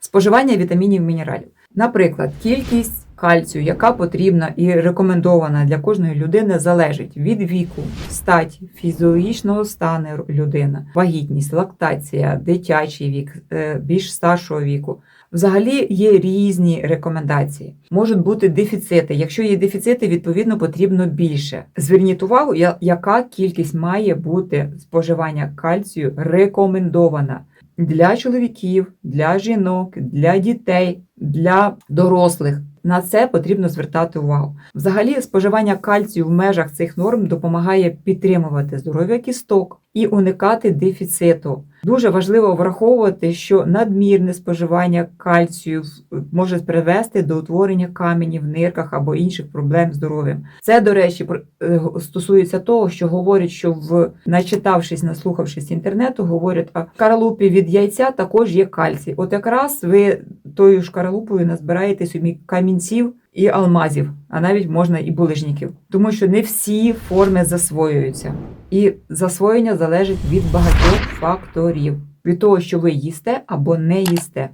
Споживання вітамінів мінералів. Наприклад, кількість кальцію, яка потрібна і рекомендована для кожної людини, залежить від віку, статі, фізіологічного стану людини, вагітність, лактація, дитячий вік, е, більш старшого віку. Взагалі є різні рекомендації. Можуть бути дефіцити. Якщо є дефіцити, відповідно потрібно більше. Зверніть увагу, яка кількість має бути споживання кальцію рекомендована для чоловіків, для жінок, для дітей, для дорослих. На це потрібно звертати увагу. Взагалі, споживання кальцію в межах цих норм допомагає підтримувати здоров'я кісток і уникати дефіциту. Дуже важливо враховувати, що надмірне споживання кальцію може привести до утворення каменів в нирках або інших проблем здоров'ям. Це, до речі, е, стосується того, що говорять, що в начитавшись, наслухавшись інтернету, говорять, а в шкаралупі від яйця також є кальцій. От якраз ви тою шкаралупою назбираєте собі камінців і алмазів, а навіть можна і булижників, тому що не всі форми засвоюються. І засвоєння залежить від багатьох факторів, від того, що ви їсте або не їсте.